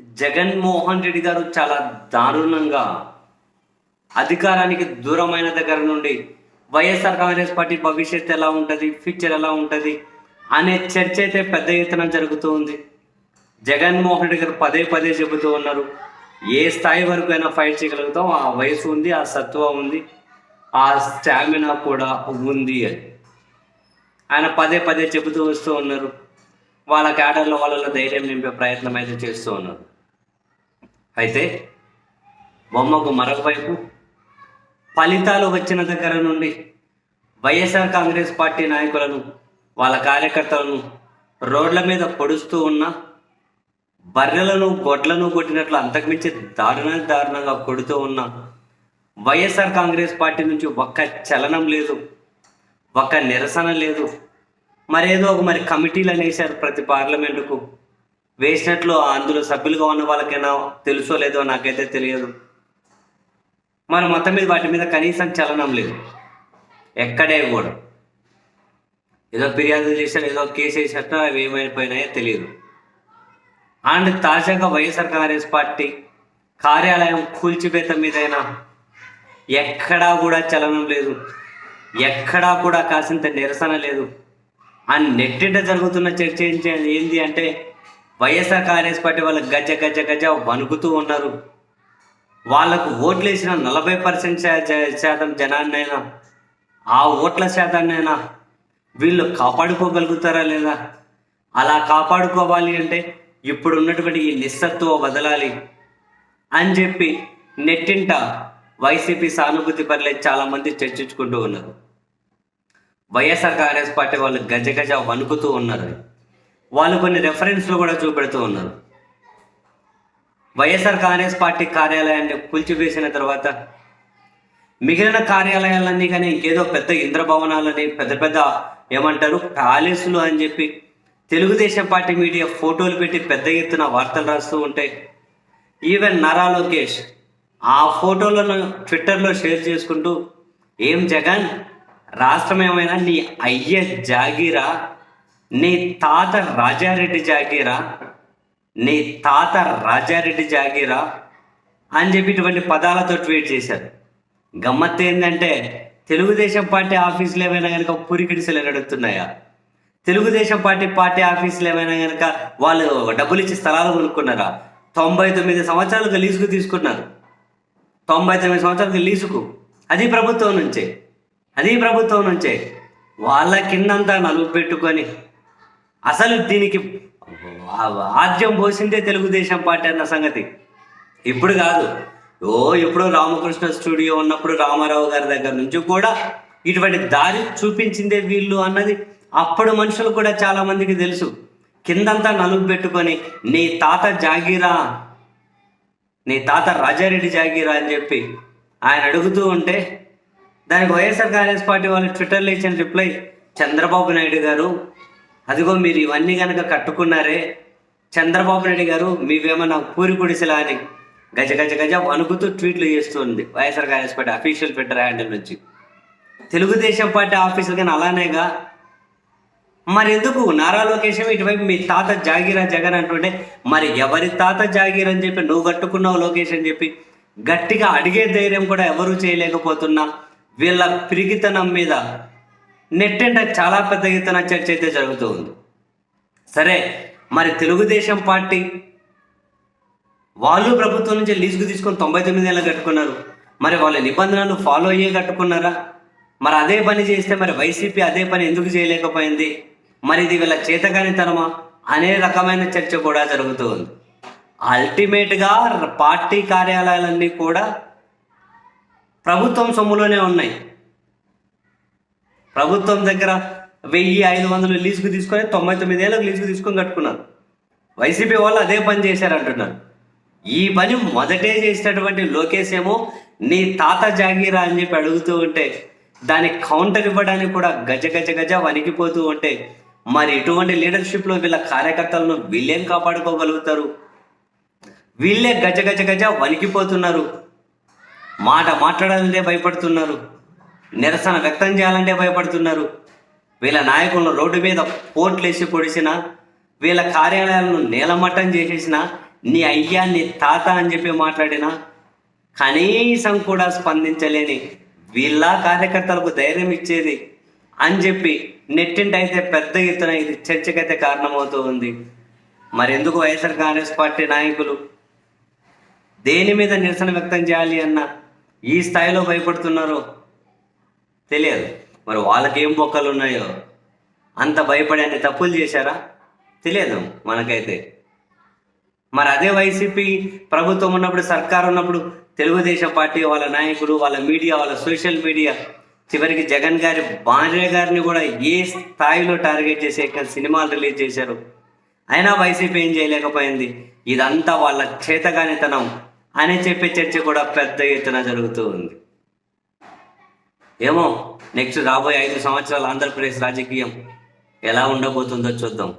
జగన్మోహన్ రెడ్డి గారు చాలా దారుణంగా అధికారానికి దూరమైన దగ్గర నుండి వైఎస్ఆర్ కాంగ్రెస్ పార్టీ భవిష్యత్తు ఎలా ఉంటుంది ఫ్యూచర్ ఎలా ఉంటుంది అనే చర్చ అయితే పెద్ద ఎత్తున జరుగుతూ ఉంది జగన్మోహన్ రెడ్డి గారు పదే పదే చెబుతూ ఉన్నారు ఏ స్థాయి వరకు అయినా ఫైట్ చేయగలుగుతాం ఆ వయసు ఉంది ఆ సత్వం ఉంది ఆ స్టామినా కూడా ఉంది అని. ఆయన పదే పదే చెబుతూ వస్తూ ఉన్నారు వాళ్ళ క్యాడర్లో వాళ్ళలో ధైర్యం నింపే ప్రయత్నం అయితే చేస్తూ ఉన్నారు. అయితే బొమ్మకు మరొక వైపు ఫలితాలు వచ్చిన దగ్గర నుండి వైఎస్ఆర్ కాంగ్రెస్ పార్టీ నాయకులను వాళ్ళ కార్యకర్తలను రోడ్ల మీద పొడుస్తూ ఉన్న బర్రెలను గొడ్లను కొట్టినట్లు అంతకుమించి దారుణ దారుణంగా కొడుతూ ఉన్న వైఎస్ఆర్ కాంగ్రెస్ పార్టీ నుంచి ఒక్క చలనం లేదు ఒక్క నిరసన లేదు. మరేదో ఒక మరి కమిటీలు అనేసారు ప్రతి పార్లమెంటుకు. వేసినట్లు అందులో సభ్యులుగా ఉన్న వాళ్ళకైనా తెలుసో లేదో నాకైతే తెలియదు. మన మొత్తం మీద వాటి మీద కనీసం చలనం లేదు. ఎక్కడే కూడా. ఏదో ఫిర్యాదులు చేశారు ఏదో కేసు వేసినట్టు అవి ఏమైపోయినాయో తెలియదు. అండ్ తాజాగా వైఎస్ఆర్ కాంగ్రెస్ పార్టీ కార్యాలయం కూల్చిపేత మీదైనా ఎక్కడా కూడా చలనం లేదు. ఎక్కడా కూడా కాసింత నిరసన లేదు. ఆ నెట్టింట జరుగుతున్న చర్చ ఏంటి- ఏంది అంటే వైఎస్ఆర్ కాంగ్రెస్ పార్టీ వాళ్ళు గజ గజ గజ వణుకుతూ ఉన్నారు. వాళ్ళకు ఓట్లు వేసిన నలభై పర్సెంట్ శాతం జనాన్నైనా ఆ ఓట్ల శాతాన్నైనా వీళ్ళు కాపాడుకోగలుగుతారా లేదా? అలా కాపాడుకోవాలి అంటే ఇప్పుడు ఉన్నటువంటి ఈ నిస్సత్వ వదలాలి అని చెప్పి నెట్టింట వైసీపీ సానుభూతి పర్లే చాలా మంది చర్చించుకుంటూ ఉన్నారు. వైఎస్ఆర్ కాంగ్రెస్ పార్టీ వాళ్ళు గజ గజ వణుకుతూ ఉన్నారు. వాళ్ళు కొన్ని రెఫరెన్స్లు కూడా చూపెడుతూ ఉన్నారు. వైఎస్ఆర్ కాంగ్రెస్ పార్టీ కార్యాలయాన్ని కూల్చివేసిన తర్వాత మిగిలిన కార్యాలయాలన్నీ కానీ ఇంకేదో పెద్ద ఇంద్రభవనాలని పెద్ద పెద్ద ఏమంటారు ప్యాలెస్లు అని చెప్పి తెలుగుదేశం పార్టీ మీడియా ఫోటోలు పెట్టి పెద్ద ఎత్తున వార్తలు రాస్తూ ఉంటాయి ఈవెన్ నారా లోకేష్ ఆ ఫోటోలను ట్విట్టర్లో షేర్ చేసుకుంటూ ఏం జగన్? రాష్ట్రం ఏమైనా నీ అయ్య జాగీరా? నీ తాత రాజారెడ్డి జాగీరా? నీ తాత రాజారెడ్డి జాగీరా? అని చెప్పి ఇటువంటి పదాలతో ట్వీట్ చేశారు. గమ్మత్తు ఏంటంటే తెలుగుదేశం పార్టీ ఆఫీసులు ఏమైనా కనుక పురికిడిసలు నడుస్తున్నాయా తెలుగుదేశం పార్టీ పార్టీ ఆఫీసులు ఏమైనా కనుక వాళ్ళు డబ్బులు ఇచ్చి స్థలాలు కొనుక్కున్నారా? తొంభై తొమ్మిది సంవత్సరాలకు లీజుకు తీసుకున్నారు. తొంభై తొమ్మిది సంవత్సరాలకు లీజుకు. అది ప్రభుత్వం నుంచే. అది ప్రభుత్వం నుంచే. వాళ్ళ కిందంతా నలుగు పెట్టుకొని అసలు దీనికి ఆద్యం పోసిందే తెలుగుదేశం పార్టీ అన్న సంగతి. ఇప్పుడు కాదు. ఓ ఎప్పుడో రామకృష్ణ స్టూడియో ఉన్నప్పుడు రామారావు గారి దగ్గర నుంచి కూడా ఇటువంటి దారి చూపించిందే వీళ్ళు అన్నది అప్పుడు మనుషులు కూడా చాలా మందికి తెలుసు. కిందంతా నలుగు పెట్టుకొని నీ తాత జాగీరా నీ తాత రాజారెడ్డి జాగీరా అని చెప్పి ఆయన అడుగుతూ ఉంటే దానికి వైఎస్ఆర్ కాంగ్రెస్ పార్టీ వాళ్ళు ట్విట్టర్లో ఇచ్చిన రిప్లై చంద్రబాబు నాయుడు గారు అదిగో మీరు ఇవన్నీ కనుక కట్టుకున్నారే చంద్రబాబు నాయుడు గారు మీవేమన్నా పూరి గుడిసెలా అని గజ గజ గజ వణుకుతూ ట్వీట్లు చేస్తుంది YSR Congress Party official Twitter handle నుంచి. తెలుగుదేశం పార్టీ ఆఫీసులు కానీ అలానేగా. మరి ఎందుకు నారా లోకేశం ఇటువైపు మీ తాత జాగీరా జగన్ అంటుంటే మరి ఎవరి తాత జాగీర్ అని చెప్పి నువ్వు కట్టుకున్నావు లోకేష్ అని చెప్పి గట్టిగా అడిగే ధైర్యం కూడా ఎవరూ చేయలేకపోతున్నా. వీళ్ళ పిరిగితనం మీద నెట్టంట చాలా పెద్ద ఎత్తున చర్చ అయితే జరుగుతూ ఉంది సరే మరి తెలుగుదేశం పార్టీ వాళ్ళు ప్రభుత్వం నుంచి లీజుకు తీసుకొని తొంభై తొమ్మిది ఏళ్ళు కట్టుకున్నారు. మరి వాళ్ళ నిబంధనలు ఫాలో అయ్యే కట్టుకున్నారా? మరి అదే పని చేస్తే మరి వైసీపీ అదే పని ఎందుకు చేయలేకపోయింది? మరి ఇది వీళ్ళ చేతగానితనమా? అనే రకమైన చర్చ కూడా జరుగుతూ ఉంది అల్టిమేట్గా పార్టీ కార్యాలయాలన్నీ కూడా ప్రభుత్వం సొమ్ములోనే ఉన్నాయి. ప్రభుత్వం దగ్గర వెయ్యి ఐదు వందలు లీజుకు తీసుకొని తొంభై తొమ్మిది ఏళ్ళకు లీజుకు తీసుకొని కట్టుకున్నారు. వైసీపీ వాళ్ళు అదే పని చేశారంటున్నారు. ఈ పని మొదటే చేసినటువంటి లోకేష్ ఏమో నీ తాత జాగీరా అని చెప్పి అడుగుతూ ఉంటే దానికి కౌంటర్ ఇవ్వడానికి కూడా గజ గజ గజ వణికిపోతూ ఉంటే మరి ఇటువంటి లీడర్షిప్లో వీళ్ళ కార్యకర్తలను వీళ్ళేం కాపాడుకోగలుగుతారు? వీళ్ళే గజ గజ గజ వణికిపోతున్నారు. మాట మాట్లాడాలంటే భయపడుతున్నారు. నిరసన వ్యక్తం చేయాలంటే భయపడుతున్నారు. వీళ్ళ నాయకులను రోడ్డు మీద పోట్లేసి పొడిచినా వీళ్ళ కార్యాలయాలను నేలమట్టం చేసేసిన నీ అయ్యా నీ తాత అని చెప్పి మాట్లాడినా కనీసం కూడా స్పందించలేని వీళ్ళ కార్యకర్తలకు ధైర్యం ఇచ్చేది అని చెప్పి నెట్టింటి అయితే పెద్ద ఎత్తున ఇది చర్చకైతే కారణమవుతూ ఉంది. మరి ఎందుకు వైఎస్ఆర్ కాంగ్రెస్ పార్టీ నాయకులు దేని మీద నిరసన వ్యక్తం చేయాలి అన్న ఈ స్థాయిలో భయపడుతున్నారో? తెలియదు. మరి వాళ్ళకి ఏం బొక్కలు ఉన్నాయో అంత భయపడి అన్ని తప్పులు చేశారా? తెలియదు మనకైతే. మరి అదే వైసీపీ ప్రభుత్వం ఉన్నప్పుడు సర్కార్ ఉన్నప్పుడు తెలుగుదేశం పార్టీ వాళ్ళ నాయకులు వాళ్ళ మీడియా వాళ్ళ సోషల్ మీడియా చివరికి జగన్ గారి భార్య గారిని కూడా ఏ స్థాయిలో టార్గెట్ చేసే సినిమాలు రిలీజ్ చేశారు? అయినా వైసీపీ ఏం చేయలేకపోయింది. ఇదంతా వాళ్ళ చేతగానితనం అని చెప్పే చర్చ కూడా పెద్ద ఎత్తున జరుగుతూ ఉంది. ఏమో నెక్స్ట్ రాబోయే ఐదు సంవత్సరాల ఆంధ్రప్రదేశ్ రాజకీయం ఎలా ఉండబోతుందో చూద్దాం.